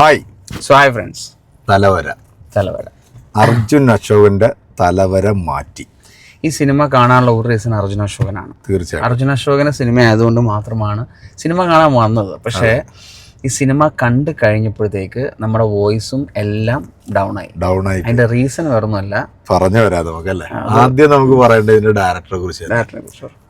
Hi. So hi friends Thalavara. Thalavara. Arjun അശോകന്റെ തലവര മാറ്റി. ഈ സിനിമ കാണാനുള്ള ഒരു റീസൺ അർജുൻ അശോകനാണ്. തീർച്ചയായും അർജുൻ അശോകന സിനിമ ആയതുകൊണ്ട് മാത്രമാണ് സിനിമ കാണാൻ വന്നത്. പക്ഷേ ഈ സിനിമ കണ്ടു കഴിഞ്ഞപ്പോഴത്തേക്ക് നമ്മുടെ വോയിസും എല്ലാം ഡൗൺ ആയി. ഡൗൺ ആയി. അതിന്റെ റീസൺ വേറൊന്നുമല്ല. പറഞ്ഞു വരാം നമുക്കല്ലേ ആദ്യം നമുക്ക് പറയേണ്ടത് ഇതിന്റെ ഡയറക്ടറെ കുറിച്ച്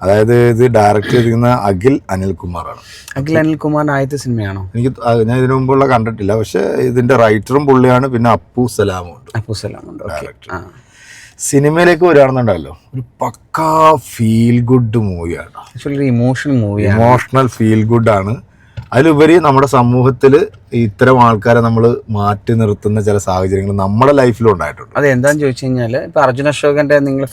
അതായത് ഇത് ഡയറക്ട് ചെയ്തിരിക്കുന്ന അഖിൽ അനിൽകുമാറാണ്. അഖിൽ അനിൽകുമാറിന്റെ ആദ്യത്തെ സിനിമയാണോ? എനിക്ക് ഞാൻ ഇതിനു മുമ്പുള്ള കണ്ടിട്ടില്ല. പക്ഷെ ഇതിന്റെ റൈറ്ററും പുള്ളിയാണ് പിന്നെ അപ്പു സലാമും ഉണ്ട്. അപ്പുസലാമുണ്ട് സലാമും ഡയറക്ടർ സിനിമയിലേക്ക് വരികയാണെന്നുണ്ടല്ലോ ഒരു പക്കാ ഫീൽ ഗുഡ് മൂവിയാണ് ഇമോഷണൽ മൂവിയാണ് ഇമോഷണൽ ഫീൽ ഗുഡ് ആണ്. അതിലുപരി നമ്മുടെ സമൂഹത്തിൽ ഇത്തരം ആൾക്കാരെ നമ്മൾ മാറ്റി നിർത്തുന്ന ചില സാഹചര്യങ്ങൾ നമ്മുടെ ലൈഫിലും ഉണ്ടായിട്ടുണ്ട്. അത് എന്താന്ന് ചോദിച്ചു കഴിഞ്ഞാൽ ഇപ്പൊ അർജുന അശോകന്റെ നിങ്ങൾ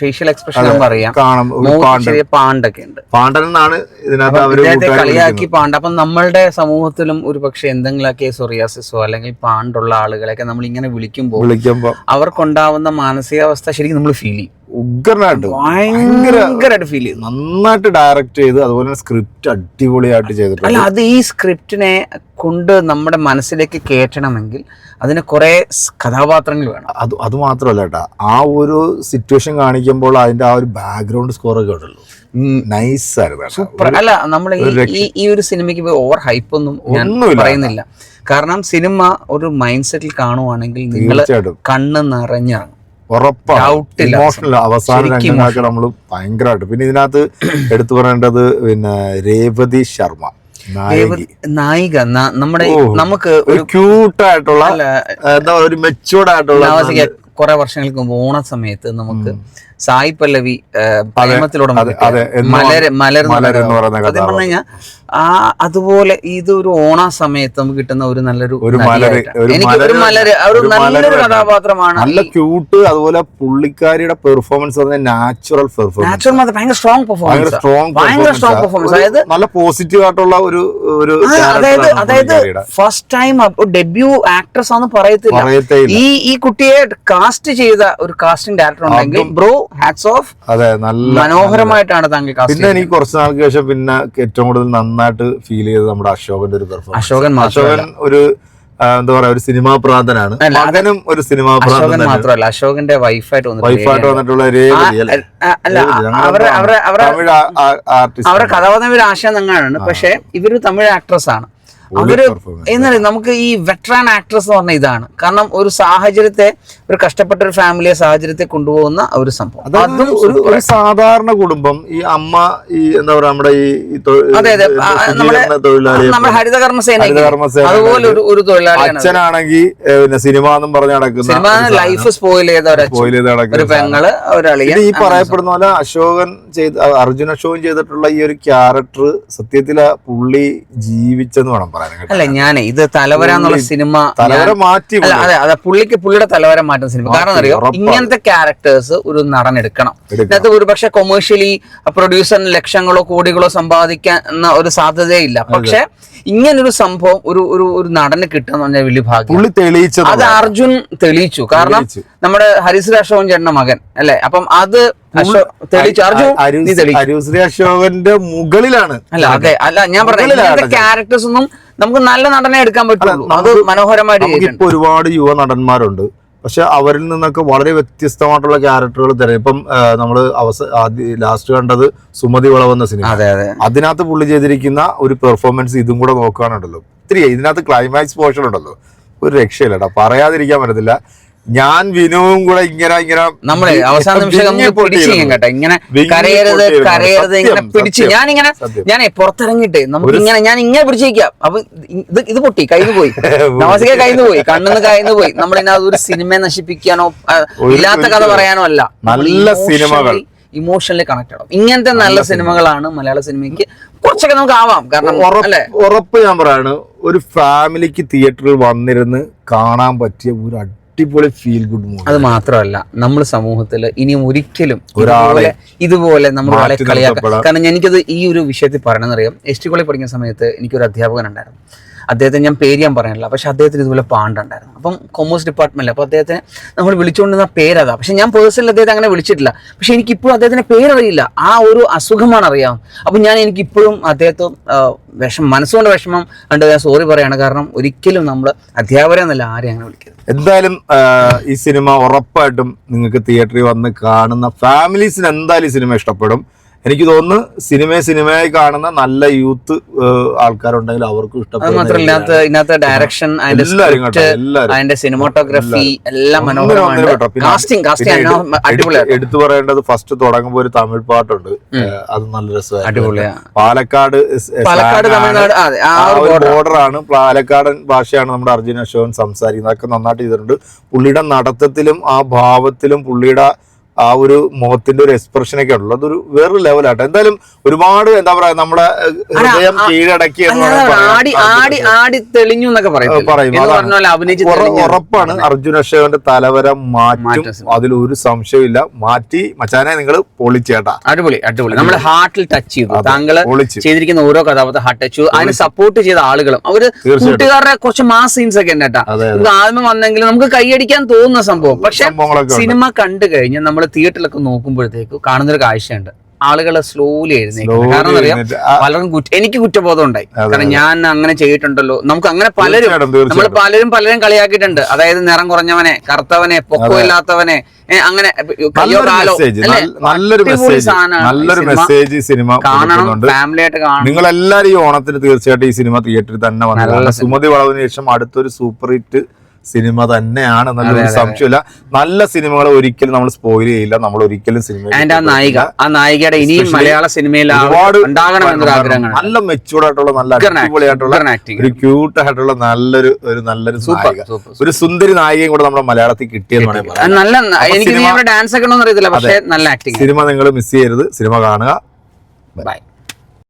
ഫേഷ്യൽ എക്സ്പ്രഷൻ അറിയാം കാണാം ഒരു മുഖത്ത് പാണ്ടൊക്കെ ഉണ്ട്. പാണ്ഡൻ എന്നാണ് ഇതിനകത്ത് അവർ കളിയാക്കി പാണ്ട അപ്പം നമ്മളുടെ സമൂഹത്തിലും ഒരു പക്ഷെ എന്തെങ്കിലുമൊക്കെ സൊറിയാസിസോ അല്ലെങ്കിൽ പാണ്ടുള്ള ആളുകളെയൊക്കെ നമ്മൾ ഇങ്ങനെ വിളിക്കുമ്പോൾ വിളിക്കുമ്പോൾ അവർക്കുണ്ടാവുന്ന മാനസികാവസ്ഥ ശരിക്കും നമ്മൾ ഫീൽ ചെയ്യും. ഉഗ്രനായിട്ട് ഭയങ്കരമായിട്ട് ഫീൽ ചെയ്തു. നന്നായിട്ട് ഡയറക്റ്റ് ചെയ്ത് അതുപോലെ സ്ക്രിപ്റ്റ് അടിപൊളിയായിട്ട് ചെയ്തിട്ടുണ്ട്. അല്ല അത് ഈ സ്ക്രിപ്റ്റിനെ കൊണ്ട് നമ്മുടെ മനസ്സിലേക്ക് കയറ്റണമെങ്കിൽ അതിന് കുറെ കഥാപാത്രങ്ങൾ വേണം. അത് അത് മാത്രമല്ല കേട്ടാ ആ ഒരു സിറ്റുവേഷൻ കാണിക്കുമ്പോൾ അതിന്റെ ആ ഒരു ബാക്ക്ഗ്രൗണ്ട് സ്കോർ ഒക്കെ ഉണ്ടല്ലോ. നൈസ് ആയിരുന്നു. പ്ര- അല്ല നമ്മൾ ഈ ഈ ഒരു സിനിമയ്ക്ക് ഓവർ ഹൈപ്പ് ഒന്നും ഞാൻ പറയുന്നില്ല. കാരണം സിനിമ ഒരു മൈൻഡ് സെറ്റിൽ കാണുവാണെങ്കിൽ നിങ്ങൾ കണ്ണ് നിറഞ്ഞാണ്. ഇമോഷണൽ അവസാന രംഗങ്ങളൊക്കെ നമ്മൾ ഭയങ്കരമായിട്ട് പിന്നെ ഇതിനകത്ത് എടുത്തു പറയേണ്ടത് പിന്നെ രേവതി ശർമ്മ നായിക. നമ്മുടെ നമുക്ക് ഒരു ക്യൂട്ടായിട്ടുള്ള എന്താ ഒരു മെച്ചൂർഡ് ആയിട്ടുള്ള കുറെ വർഷങ്ങൾക്ക് മുമ്പ് ഓണ സമയത്ത് നമുക്ക് സായി പല്ലവി പ്രേമത്തിലൂടെ മലർ മലർ എന്ന് പറയുന്ന കഴിഞ്ഞാൽ ആ അതുപോലെ ഇത് ഒരു ഓണ സമയത്ത് നമുക്ക് കിട്ടുന്ന ഒരു നല്ലൊരു എനിക്ക് ഒരു മലര് ഒരു നല്ലൊരു. കഥാപാത്രമാണ് നല്ല ക്യൂട്ട് അതുപോലെ പുള്ളിക്കാരിയുടെ പെർഫോമൻസ് നാച്ചുറൽ പെർഫോമൻസ് നാച്ചുറൽ ഭയങ്കര സ്ട്രോങ് പെർഫോമൻസ് ഭയങ്കര സ്ട്രോങ് പെർഫോമൻസ് അതായത് നല്ല പോസിറ്റീവ് ആയിട്ടുള്ള ഒരു ഒരു അതായത് അതായത്. ഫസ്റ്റ് ടൈം ഡെബ്യൂ ആക്ട്രസ് ആണെന്ന് പറയത്തില്ല. ഈ ഈ കുട്ടിയെ കാസ്റ്റ് ചെയ്ത ഒരു കാസ്റ്റിംഗ് ഡയറക്ടർ ഉണ്ടെങ്കിൽ ബ്രോ ഹാറ്റ്സ് ഓഫ് അതെ നല്ല മനോഹരമായിട്ടാണ് താങ്കൾ പിന്നെ എനിക്ക് കുറച്ച് നാൾക്ക് ശേഷം പിന്നെ ഏറ്റവും കൂടുതൽ നന്നായിട്ട് ഫീൽ ചെയ്തത് നമ്മുടെ അശോകന്റെ ഒരു പെർഫോമൻസ് അശോകൻ അശോകൻ ഒരു എന്താ പറയാ ഒരു സിനിമാ പ്രാന്തനാണ്. മകനും ഒരു സിനിമാ പ്രാന്തൻ മാത്രമല്ല അശോകന്റെ വൈഫായിട്ട് വൈഫായിട്ട് വന്നിട്ടുള്ള അവരുടെ കഥാപാത്രം ഒരു ആശയം തന്നെയാണ്. പക്ഷെ ഇവർ തമിഴ് ആക്ട്രസ് ആണ്. അവർ എന്നറിയാം നമുക്ക് ഈ വെറ്ററാൻ ആക്ട്രസ് എന്ന് പറഞ്ഞ ഇതാണ്. കാരണം ഒരു സാഹചര്യത്തെ ഒരു കഷ്ടപ്പെട്ട ഒരു ഫാമിലിയെ സാഹചര്യത്തെ കൊണ്ടുപോകുന്ന ഒരു സംഭവം. അതും ഒരു സാധാരണ കുടുംബം. ഈ അമ്മ ഈ എന്താ പറയാ നമ്മുടെ ഈ അതെ അതെ. നമ്മുടെ നമ്മുടെ ഹരിതകർമ്മസേന അതുപോലെ ഒരു ഒരു തൊഴിലാളിയാണ് അച്ഛനാണെങ്കിൽ പിന്നെ സിനിമ എന്നും പറഞ്ഞ് നടക്കുന്ന സിനിമ ലൈഫ് സ്പോയിൽ ചെയ്ത ഒരു പെങ്ങൾ ഒരളിയൻ ഇത് ഈ പറയപ്പെടുന്ന പോലെ അശോകൻ ചെയ്ത് അർജുൻ അശോകൻ ചെയ്തിട്ടുള്ള ഈ ഒരു ക്യാരക്ടർ സത്യത്തിൽ ആ പുള്ളി ജീവിച്ചെന്ന് വേണം പറയാൻ അല്ല ഞാനേ ഇത് തലവര എന്നുള്ള സിനിമ തലവര മാറ്റി അതെ അതെ പുള്ളിക്ക് പുള്ളിയുടെ തലവര മാറ്റുന്ന സിനിമ. കാരണം അറിയോ. ഇങ്ങനത്തെ ക്യാരക്ടേഴ്സ് ഒരു നടൻ എടുക്കണം. ഇതിനകത്ത് ഒരുപക്ഷെ കൊമേഴ്ഷ്യലി പ്രൊഡ്യൂസറിന് ലക്ഷങ്ങളോ കോടികളോ സമ്പാദിക്കാൻ ഒരു സാധ്യതയില്ല. പക്ഷെ ഇങ്ങനൊരു സംഭവം ഒരു ഒരു ഒരു നടന് കിട്ടുന്ന എന്ന് പറഞ്ഞാൽ വലിയ ഭാഗ്യം അത് അർജുൻ തെളിയിച്ചു. കാരണം നമ്മുടെ അശോകൻ ചേട്ടന്റെ മകൻ അല്ലെ? അപ്പം അത് അരുശ്രീ അശോകന്റെ മുകളിലാണ്. അല്ല അതെ. അല്ല ഞാൻ പറഞ്ഞ ക്യാരക്ടേഴ്സ് ഒന്നും നമുക്ക് നല്ല നടനെ എടുക്കാൻ പറ്റുള്ളൂ. അത് മനോഹരമായിട്ട് ഇപ്പൊ ഒരുപാട് യുവ നടന്മാരുണ്ട്. പക്ഷെ അവരിൽ നിന്നൊക്കെ വളരെ വ്യത്യസ്തമായിട്ടുള്ള ക്യാരക്ടറുകൾ തരാം ഇപ്പം നമ്മൾ നമ്മൾ അവസ ആദ്യ ലാസ്റ്റ് കണ്ടത് സുമതി വളവെന്ന സിനിമ. അതെ അതെ. അതിനകത്ത് പുള്ളി ചെയ്തിരിക്കുന്ന ഒരു പെർഫോമൻസ് ഇതും കൂടെ നോക്കുകയാണുണ്ടല്ലോ. ഒത്തിരി ഇതിനകത്ത് ക്ലൈമാക്സ് പോർഷൻ ഉണ്ടല്ലോ. ഒരു രക്ഷയില്ല പറയാതിരിക്കാൻ പറ്റത്തില്ല. ഞാൻ വിനുവും കൂടെ ഇങ്ങനെ ഇങ്ങനെ നമ്മളെ അവസാന നിമിഷം പിടിച്ച് കേട്ടോ. ഇങ്ങനെ കരയരുത് കരയരുത് ഇങ്ങനെ പിടിച്ച് ഞാനിങ്ങനെ ഞാൻ ഞാനേ പുറത്തിറങ്ങിയിട്ട് നമുക്ക് ഇങ്ങനെ ഞാൻ ഇങ്ങനെ പിടിച്ചിരിക്കാം അപ്പൊ ഇത് ഇത് പൊട്ടി കയ്യിൽ പോയി. നവാസിക കയ്യിൽ പോയി കണ്ണെന്ന് കയ്യിൽ പോയി. നമ്മളിതിനകത്ത് ഒരു സിനിമയെ നശിപ്പിക്കാനോ ഇല്ലാത്ത കഥ. പറയാനോ അല്ല. നല്ല സിനിമകൾ. ഇമോഷണലി കണക്ട് ആവും ഇങ്ങനത്തെ നല്ല സിനിമകളാണ് മലയാള സിനിമയ്ക്ക്. കുറച്ചൊക്കെ നമുക്ക് ആവാം. കാരണം ഉറപ്പ് ഞാൻ പറയാണ് ഒരു ഫാമിലിക്ക് തിയേറ്ററിൽ വന്നിരുന്ന് കാണാൻ പറ്റിയ ഒരു അടിപൊളി ഫീൽ ഗുഡ് മൂവി അത് മാത്രമല്ല നമ്മൾ സമൂഹത്തിൽ ഇനിയും ഒരിക്കലും ഒരാളെ ഇതുപോലെ നമ്മൾ ഒരാളെ കളിയാക്കാം കാരണം എനിക്കത് ഈ ഒരു വിഷയത്തിൽ പറയണമെന്നറിയാം. എസ് ടി കോളേജ് പഠിക്കുന്ന സമയത്ത് എനിക്കൊരു അധ്യാപകൻ ഉണ്ടായിരുന്നു. അദ്ദേഹത്തെ ഞാൻ പേര് ഞാൻ പറയാനില്ല പക്ഷെ അദ്ദേഹത്തിന് ഇതുപോലെ പാണ്ടുണ്ടായിരുന്നു അപ്പം കൊമേഴ്സ് ഡിപ്പാർട്ട്മെന്റിൽ അപ്പോൾ അദ്ദേഹത്തിന് നമ്മൾ വിളിച്ചുകൊണ്ടിരുന്ന പേരതാ. പക്ഷെ ഞാൻ പേഴ്സണലി അദ്ദേഹത്തെ അങ്ങനെ വിളിച്ചിട്ടില്ല. പക്ഷെ എനിക്ക് ഇപ്പോഴും അദ്ദേഹത്തിന്റെ പേരറിയില്ല. ആ ഒരു അസുഖമാണ് അറിയാം. അപ്പം ഞാൻ എനിക്ക് ഇപ്പോഴും അദ്ദേഹത്തെ വിഷം മനസ്സുകൊണ്ട് വിഷമം കണ്ട് ഞാൻ സോറി പറയാണ്. കാരണം ഒരിക്കലും നമ്മൾ അധ്യാപകരെ എന്നല്ല ആരെയും അങ്ങനെ വിളിക്കരുത്. എന്തായാലും ഈ സിനിമ ഉറപ്പായിട്ടും നിങ്ങൾക്ക് തിയേറ്ററിൽ വന്ന് കാണുന്ന ഫാമിലീസിന് എന്തായാലും ഈ സിനിമ ഇഷ്ടപ്പെടും. എനിക്ക് തോന്നുന്നു സിനിമയെ സിനിമയായി കാണുന്ന നല്ല യൂത്ത് ആൾക്കാരുണ്ടെങ്കിൽ അവർക്കും ഇഷ്ടപ്പെടും മാത്രമല്ല ഇതിനകത്ത് ഇതിനകത്ത് ഡയറക്ഷൻ അതിന്റെ സിനിമാറ്റോഗ്രഫി എല്ലാം മനോഹരമാണ്. എടുത്ത് പറയേണ്ടത് ഫസ്റ്റ് തുടങ്ങുമ്പോൾ ഒരു തമിഴ് പാട്ടുണ്ട്. അത് നല്ല രസമാണ് പാലക്കാട് പാലക്കാട് തമിഴ്നാട് ആണ് പാലക്കാടൻ ഭാഷയാണ് നമ്മുടെ അർജുന അശോകൻ സംസാരിക്കുന്നത്. അതൊക്കെ നന്നായിട്ട് ചെയ്തിട്ടുണ്ട്. പുള്ളിയുടെ നടത്തത്തിലും ആ ഭാവത്തിലും പുള്ളിയുടെ ആ ഒരു മുഖത്തിന്റെ ഒരു എക്സ്പ്രഷൻ ഒക്കെ ഉള്ളത് അതൊരു വേറൊരു ലെവലാട്ടെ. എന്തായാലും ഒരുപാട് എന്താ പറയാ നമ്മുടെ ഹൃദയം കീഴടക്കി ഉറപ്പാണ് അർജുന അക്ഷയന്റെ തലവര മാറ്റും. അതിൽ ഒരു സംശയമില്ല മാറ്റി മച്ചാനെ നിങ്ങൾ പൊളിച്ചേട്ടാ അടിപൊളി അടിപൊളി. നമ്മുടെ ഹാർട്ടിൽ ടച്ച് ചെയ്തു. താങ്കൾ ചെയ്തിരിക്കുന്ന ഓരോ കഥാപാത്രം ഹാർട്ട് ടച്ച് അതിനെ സപ്പോർട്ട് ചെയ്ത ആളുകളും. അവർ. കൂട്ടുകാരുടെ കുറച്ച് മാസ് സീൻസ് ഒക്കെ ഇത് ആദ്യം വന്നെങ്കിലും നമുക്ക് കൈയടിക്കാൻ തോന്നുന്ന സംഭവം. പക്ഷെ സിനിമ കണ്ടു കഴിഞ്ഞാൽ നമ്മൾ തിയേറ്ററിലൊക്കെ നോക്കുമ്പോഴത്തേക്ക് കാണുന്നൊരു കാഴ്ചയുണ്ട്. ആളുകളെ സ്ലോലി എഴുന്നേക്കും കാരണം അറിയാം? പലർക്കും എനിക്ക് കുറ്റബോധം ഉണ്ടായി കാരണം ഞാൻ അങ്ങനെ ചെയ്തിട്ടുണ്ടല്ലോ. നമുക്ക് അങ്ങനെ പലരും നമ്മൾ പലരും പലരും കളിയാക്കിയിട്ടുണ്ട്. അതായത് നിറം കുറഞ്ഞവനെ കറുത്തവനെ പൊക്കമില്ലാത്തവനെ അങ്ങനെ നല്ലൊരു മെസ്സേജ് നല്ലൊരു മെസ്സേജ് ഈ സിനിമ. ആയിട്ട് കാണണം. നിങ്ങൾ എല്ലാരും ഈ ഓണത്തിന് തീർച്ചയായിട്ടും ഈ സിനിമ തിയേറ്ററിൽ തന്നെ വന്നു. സുമതി വളവിന് ശേഷം അടുത്തൊരു സൂപ്പർ ഹിറ്റ് സിനിമ തന്നെയാണ് എന്നുള്ള എന്നൊരു സംശയമില്ല നല്ല സിനിമകൾ ഒരിക്കലും നമ്മൾ സ്പോയിൽ ചെയ്യില്ല. നമ്മൾ ഒരിക്കലും സിനിമ ആൻഡ് ആ നായിക ആ നായികയുടെ ഇനിയും മലയാള സിനിമയിൽ ഒരുപാട് നല്ല മെച്ചൂർഡ് ആയിട്ടുള്ള നല്ല അടിപൊളിയായിട്ടുള്ള ഒരു ക്യൂട്ട് ആയിട്ടുള്ള നല്ലൊരു ഒരു നല്ലൊരു സൂപ്പർ ഒരു സുന്ദരി നായികയും കൂടെ നമ്മുടെ മലയാളത്തിൽ കിട്ടിയെന്ന് നല്ല എനിക്ക് ഡാൻസ് ഒക്കെ അറിയത്തില്ല പക്ഷേ നല്ല ആക്ടിങ് സിനിമ നിങ്ങൾ മിസ് ചെയ്യരുത്. സിനിമ കാണുക. ബൈ